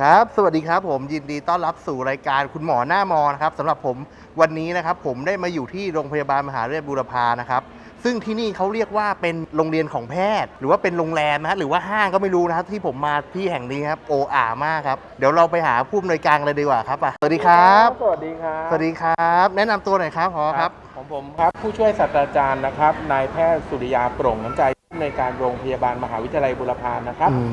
ครับ สวัสดีครับผมยินดีต้อนรับสู่รายการคุณหมอหน้ามอนะครับสำหรับผมวันนี้นะครับผมได้มาอยู่ที่โรงพยาบาลมหาเรียบูรพานะครับซึ่งที่นี่เขาเรียกว่าเป็นโรงเรียนของแพทย์ หรือว่าเป็นโรงแรมนะฮะหรือว่าห้างก็ไม่รู้นะครับที่ผมมาที่แห่งนี้ครับโออามากครับเดี๋ยวเราไปหาผู้อำนวยการเลยดีกว่าครับอะสวัสดีครับ สวัสดีครับสวัสดีครับ แนะนำตัวหน่อยครับพอครับ ของผมครับผู้ช่วยศาสตราจารย์นะครับนายแพทย์สุริยาโปร่งน้ำใจในการโรงพยาบาลมหาวิทยาลัยบุรพานะครับ อืม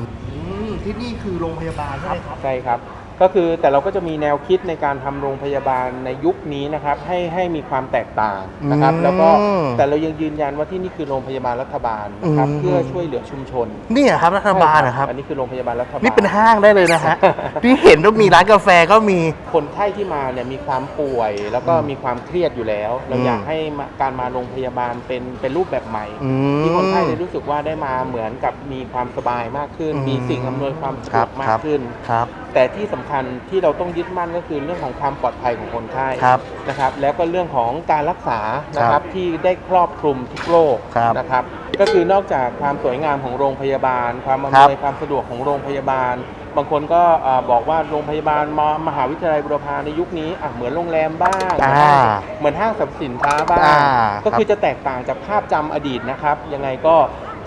ที่นี่คือโรงพยาบาลใช่ไหมครับ ใช่ครับ ก็คือแต่เราก็จะมีแนวคิดในการทำโรงพยาบาลในยุคนี้นะครับ ให้ให้มีความแตกต่างนะครับอืมแล้วก็แต่เรายังยืนยันว่าที่นี่คือโรงพยาบาลรัฐบาลนะครับอืมเพื่อช่วยเหลือชุมชนนี่ครับรัฐบาลนะครับ อันนี้คือโรงพยาบาลรัฐบาลนี่เป็นห้างได้เลยนะฮะที่เห็นว่ามีร้านกาแฟก็มีคนไข้ที่มาเนี่ยมีความป่วย แล้วก็อืมมีความเครียดอยู่แล้ว เราอืมอยากให้มาการมาโรงพยาบาลเป็นเป็นรูปแบบใหม่อืมที่คนไข้ได้รู้สึกว่าได้มาเหมือนกับมีความสบายมากขึ้นอืมมีสิ่งอำนวยความสะคดรัวบกมาครักบขึ้นครับแต่ที่สำคัญที่เราต้องยึดมั่นก็คือเรื่องของความปลอดภัยของคนไข้ครับ นะครับ แล้วก็เรื่องของการรักษานะคครัรับบที่ได้ครอบคลุมทุกโรคครับนะครับ ก็คือนอกจากความสวยงามของโรงพยาบาล ความอำครันบวยความสะดวกของโรงพยาบาล บางคนก็อ่าบอกว่าโรงพยาบาลมมหาวิทยาลัยบุรพาในยุคนี้อะเหมือนโรงแรมบ้างอ่าเหมือนห้างสรรพสินค้าบ้างอ่าก็คือจะแตกต่างจากภาพจำอดีตนะครับ ยังไงก็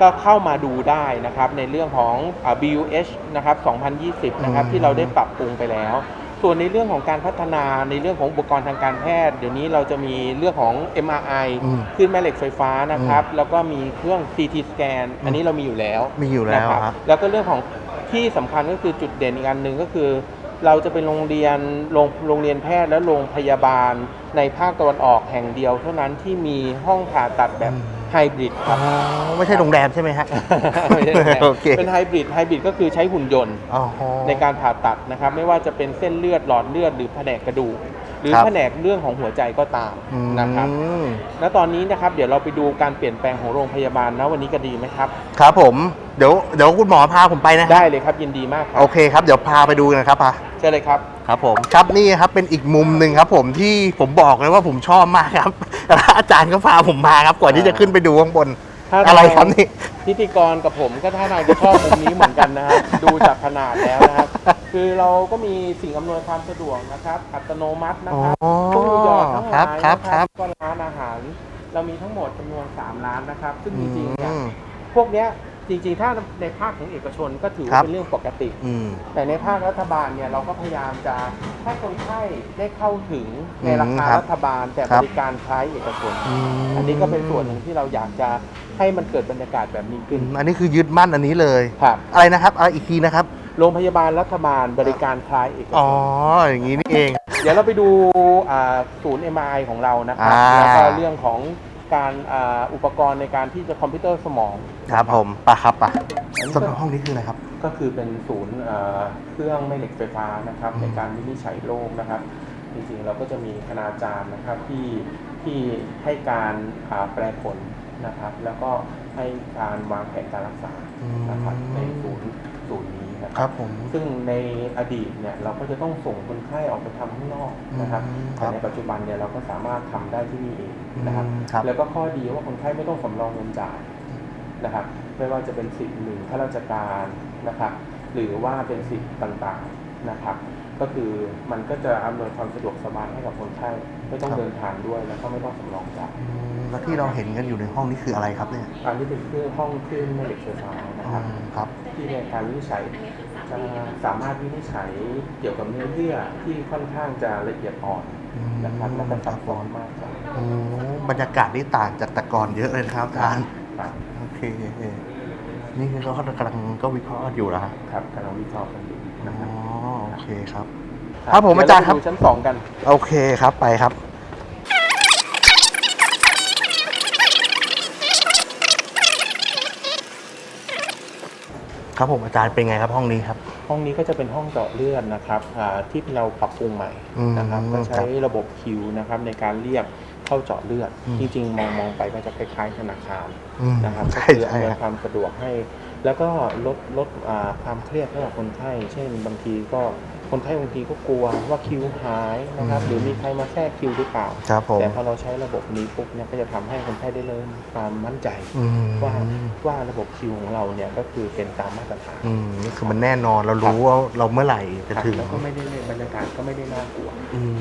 ก็เข้ามาดูได้นะครับในเรื่องของอ่า BUH นะครับ 2020 นะครับอืมที่เราได้ปรับปรุงไปแล้ว ส่วนในเรื่องของการพัฒนาในเรื่องของอุปกรณ์ทางการแพทย์ เดี๋ยวนี้เราจะมีเรื่องของ MRI อืมคลื่นแม่เหล็กไฟฟ้านะครับ แล้วก็มีเครื่อง CT scan อันนี้เรามีอยู่แล้วมีอยู่แล้วนะครับครับ แล้วก็เรื่องของที่สำคัญก็คือจุดเด่นอีกอันหนึ่งก็คือเราจะเป็นโรงเรียนโรงโรงเรียนแพทย์และโรงพยาบาลในภาคตะวันออกแห่งเดียว เท่านั้นที่มีห้องผ่าตัดแบบอืม ไฮบริดคอ๋รัอบไม่ใช่โรงแรมใช่ไหมฮะไม่ใช่โรงแรมโอเคเป็นไฮบริดไฮบริดก็คือใช้หุ่นยนต์อ๋อในการผ่าตัดนะครับ ไม่ว่าจะเป็นเส้นเลือดหลอดเลือดหรือแผนกกระดูกหรือครับแผนกเรื่องของหัวใจก็ตามอืมนะครับณตอนนี้นะครับเดี๋ยวเราไปดูการเปลี่ยนแปลงของโรงพยาบาลนะวันนี้ก็ดีไหมครับ ครับผมเดี๋ยวเดี๋ยวคุณหมอพาผมไปนะได้เลยครับยินดีมากครัโอเคครับเดี๋ยวพาไปดูกันนะครับพาเชิญเลยครับครับผมครับนี่ครับเป็นอีกมุมหนึ่งครับ ผมที่ผมบอกเลยว่าผมชอบมากครับ แล้วอาจารย์ก็พาผมมาครับ ก่อนที่จะขึ้นไปดูข้างบนถ้าอะไรครับนี่พิธีกรกับผมก็ท่าทางจะชอบมุมนี้เหมือนกันนะครับดูจากขนาดแล้วนะครับคือเราก็มีสิ่งอำนวยความสะดวกนะครับ อัตโนมัตินะครับอ๋อตู้หยอดทั้งหครัลาบยครับนะครับก็ร้านอาหาร เรามีทั้งหมดจำนวน3ร้านนะครับ ซึ่งจริงๆเนี่ยอืมพวกเนี้ย จริงๆ ถ้าในภาคของเอกชนก็ถือครัว่าบ เป็นเรื่องปกติ อืม แต่ในภาครัฐบาลเนี่ยเราก็พยายามจะให้คนไข้ได้เข้าถึงในอืมราคาครับรัฐบาลแต่ครับบริการคล้ายเอกชนมอันนี้ก็เป็นส่วนหนึ่งที่เราอยากจะให้มันเกิดบรรยากาศแบบนี้อืขึ้นมอันนี้คือยึดมั่นอันนี้เลย ครับอะไรนะครับเอาอีกทีนะครับ โรงพยาบาลรัฐบาลบริการคล้ายเอกชอ๋อน อย่างนี้นี่เอง เดี๋ยวเราไปดูอ่าศูนย์ MRI ของเรานะครับอ่าแล้วก็เรื่องของ การอ่าอุปกรณ์ในการที่จะคอมพิวเตอร์สมอง ครับผมปะครับปะอันนี้ส่วนก็ห้องนี้คืออะไรครับ ก็คือเป็นศูนย์เอ่อเครื่องแม่เหล็กไฟฟ้านะครับ อืม ในการวินิจฉัยโรคนะครับ จริงๆเราก็จะมีคณาจารย์นะครับที่ที่ให้การอ่าแปลผล นะครับ แล้วก็ให้การวางแผนการรักษานะครับในศูนย์ศูนย์นี้นะคครับรับผม ซึ่งในอดีตเนี่ยเราก็จะต้องส่งคนไข้ออกไปทำข้างนอกนะครับอืมคแต่รับในปัจจุบันเนี่ยเราก็สามารถทำได้ที่นี่เองนะครับ อืมครับ แล้วก็ข้อดีว่าคนไข้ไม่ต้องสำรองเงินจ่ายนะครับ ไม่ว่าจะเป็นสิทธิ์หนึ่งข้าราชการนะครับ หรือว่าเป็นสิทธิ์ต่างๆนะครับ ก็คือมันก็จะอำนวยความสะดวกสบายให้กับคนไข้ ไม่ต้องครับเดินทางด้วยแล้วก็ไม่ต้องสำรองจ่ายอืมแล้วที่เราเห็นกันอยู่ในห้องนี้คืออะไรครับเนี่ยอันนี้เป็นเครื่องห้องคลื่นแม่เหล็กไฟฟ้านะครับอืมครับที่ในการวินิจฉัยจะสามารถวินิจฉัยเกี่ยวกับเนื้อเยื่อที่ค่อนข้างจะละเอียดอ่อนอืมนะครับและก็ซับซ้อนมากครับโอ้บรรยากาศนี่ต่างจากแต่ก่อนเยอะเลยนะครับอาจารย์ครับโอเคนี่คือเขากำลังก็วิเคราะห์กันอยู่แล้วฮะครับกำลังวิเคราะห์กันอยู่อ๋นะอครับโอเคครับ ครับผมเดี๋วอาจารย์ครับเไปดูชั้นสองกัน โอเคครับไปครับ ครับผมอาจารย์เป็นไงครับห้องนี้ครับ ห้องนี้ก็จะเป็นห้องเจาะเลือดนะครับอ่าที่เราปรับปรุงใหม่อืมนะครับก็ครัใช้บระบบคิวนะครับในการเรียกเข้าเจาะเลือด อืม จริงๆ มองมองไปก็จะคล้ายๆธนาคารอืมนะครับก็ใช่คือใช่อำนวยครับความสะดวกให้ แล้วก็ลดลดอ่าความเครียดให้กับคนไข้ เช่นบางทีก็ คนไข้บางทีก็กลัวว่าคิวหายนะครับอืมหรือมีใครมาแทรกคิวหรือเปล่า ครับผม แต่พอเราใช้ระบบนี้ปุ๊บเนี่ยก็จะทำให้คนไข้ได้เริ่มความมั่นใจอืมว่าว่าระบบคิวของเราเนี่ยก็คือเป็นตามมาตรฐานอืมนี่คือมันแน่นอนเรารู้ว่าเราเมื่อไหร่จะครับถึงแล้วก็ไม่ได้บรรยากาศก็ไม่ได้น่ากลัวอืม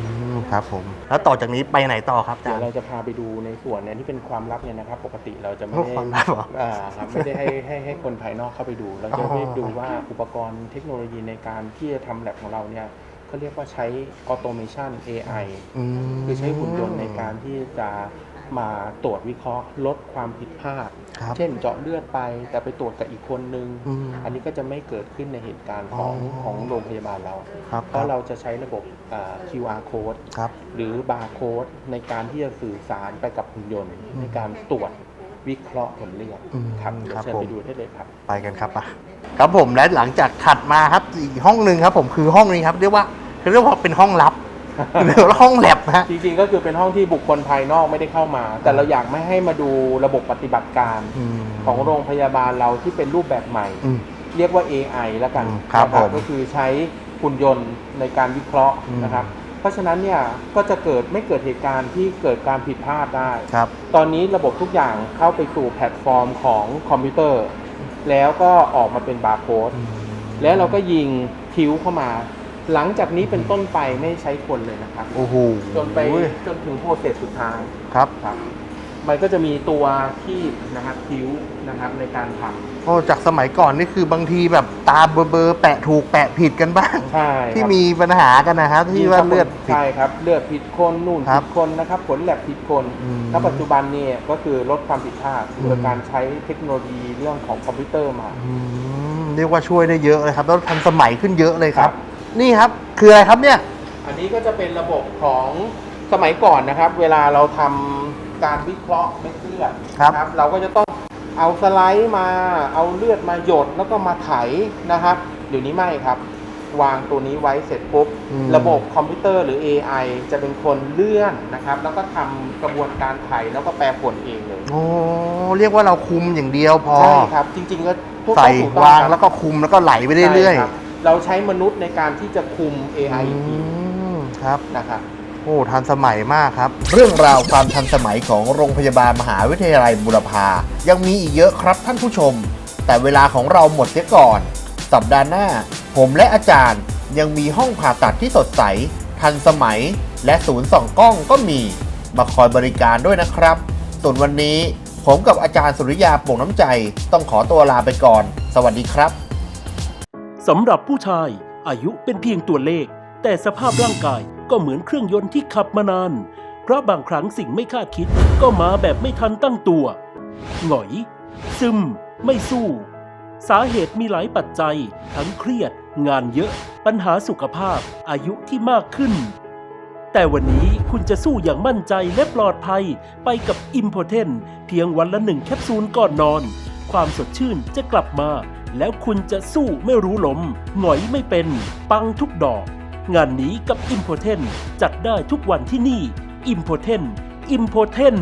ครับผม แล้วต่อจากนี้ไปไหนต่อครับอาเดี๋จายรวย์ เราจะพาไปดูในส่วนเนี่ยที่เป็นความลับเนี่ยนะครับ ปกติเราจะไม่โอ้ได้ความลับเหรออ่าครับไม่ได้ให้ให้ให้คนภายนอกเข้าไปดู เราอ๋จะอให้ดูว่าอุปกรณ์เทคโนโลยีในการที่จะทำแลบของเราเนี่ย เขาเรียกว่าใช้ออโตเมชัน AI อืมคือใช้หุ่นยนต์ในการที่จะมาตรวจวิเคราะห์ ลดความผิดพลาด ครับ เช่นเจาะเลือดไปแต่ไปตรวจกับอีกคนนึง อืม อันนี้ก็จะไม่เกิดขึ้นในเหตุการณ์ของอ๋อ ของโรงพยาบาลเรา ครับเพราะเราจะใช้ระบบอ่า QR code ครับ หรือบาร์โค้ดในการที่จะสื่อสารไปกับหุ่นยนต์ ในการตรวจ วิเคราะห์ผลเลือดอืมครับเดี๋ยวครับเชิญผม ไปดูได้เลยครับ ไปกันครับอะครับผมและหลังจากถัดมาครับอีกห้องหนึ่งครับ ผมคือห้องนี้ครับเรียกว่าเรียกว่าเป็นห้องลับ หรือว่าห้องแลบฮะ จริงๆก็คือเป็นห้องที่บุคคลภายนอกไม่ได้เข้ามา แต่เราอยากไม่ให้มาดูระบบปฏิบัติการม ของโรงพยาบาลเราที่เป็นรูปแบบใหม่ อืม เรียกว่า AI แล้วกันอืมครับนะผมก็คือใช้หุ่นยนต์ในการวิเคราะห์อืมนะครับ เพราะฉะนั้นเนี่ยก็จะเกิดไม่เกิดเหตุการณ์ที่เกิดการผิดพลาดได้ ครับ ตอนนี้ระบบทุกอย่างเข้าไปสู่แพลตฟอร์มของคอมพิวเตอร์ แล้วก็ออกมาเป็นบาร์โค้ดแล้วเราก็ยิงคิ้วเข้ามา หลังจากนี้เป็นต้นไปไม่ใช้คนเลยนะครับ โอ้โหจนไปจนถึงโปรเซสสุดท้ายครับ ครับ มันก็จะมีตัวที่นะครับคิ้วนะครับในการทำโอ้จากสมัยก่อนนี่คือบางทีแบบตาเบอร์เบอร์แปะถูกแปะผิดกันบ้าง ใช่ที่ครับมีปัญหากันนะครับที่ว่าเลือดผิด ใช่ครับเลือดผิดคนนู่นครัผิบดคนนะครับผลแลบผิดคนอืมแล้วปัจจุบันเนี่ยก็คือลดความผิดพลาดอืม โดยการใช้เทคโนโลยีเรื่องของคอมพิวเตอร์มา อืมเรียกว่าช่วยได้เยอะเลยครับแล้วทันสมัยขึ้นเยอะเลยครับครับนี่ครับคืออะไรครับเนี่ย อันนี้ก็จะเป็นระบบของสมัยก่อนนะครับ เวลาเราทำ การวิเคราะห์เม็ดเลือดครับ นะเราก็จะต้องเอาสไลด์มาเอาเลือดมาหยดแล้วก็มาไถนะครับ เดี๋ยวนี้ไม่ครับ วางตัวนี้ไว้เสร็จปุ๊บ อืม ระบบคอมพิวเตอร์หรือ AI จะเป็นคนเลื่อนนะครับ แล้วก็ทำกระบวนการไถแล้วก็แปลผลเองเลย โอ้เรียกว่าเราคุมอย่างเดียวพอ ใช่ครับ จริง ๆ ก็พวกใส่เขถูกต้องวางครับแล้วก็คุมแล้วก็ไหลไปเรื่อยใช่คบเราใช้มนุษย์ในการที่จะคุม ๆ AI อีกทีอืมครับ นะครับ โอ้ทันสมัยมากครับ เรื่องราวความทันสมัยของโรงพยาบาลมหาวิทยาลัยบุรพายังมีอีกเยอะครับท่านผู้ชม แต่เวลาของเราหมดเสียก่อน สัปดาห์หน้า ผมและอาจารย์ยังมีห้องผ่าตัดที่สดใส ทันสมัย และศูนย์ส่องกล้องก็มี มาคอยบริการด้วยนะครับ ส่วนวันนี้ผมกับอาจารย์สุริยาโป่งน้ำใจ ต้องขอตัวลาไปก่อน สวัสดีครับสำหรับผู้ชายอายุเป็นเพียงตัวเลข แต่สภาพร่างกายก็เหมือนเครื่องยนต์ที่ขับมานาน เพราะบางครั้งสิ่งไม่คาดคิดก็มาแบบไม่ทันตั้งตัว หงอย ซึม ไม่สู้ สาเหตุมีหลายปัจจัย ทั้งเครียด งานเยอะ ปัญหาสุขภาพ อายุที่มากขึ้น แต่วันนี้คุณจะสู้อย่างมั่นใจและปลอดภัยไปกับ i m p o r t a n t เพียงวันละหนึ่งแคปซูลก่อนนอน ความสดชื่นจะกลับมา แล้วคุณจะสู้ไม่รู้ล้มหงอยไม่เป็น ปังทุกดอก งานนี้กับ i m p o r t a n t จัดได้ทุกวันที่นี่ i m p o r t a n t i m p o r t a n t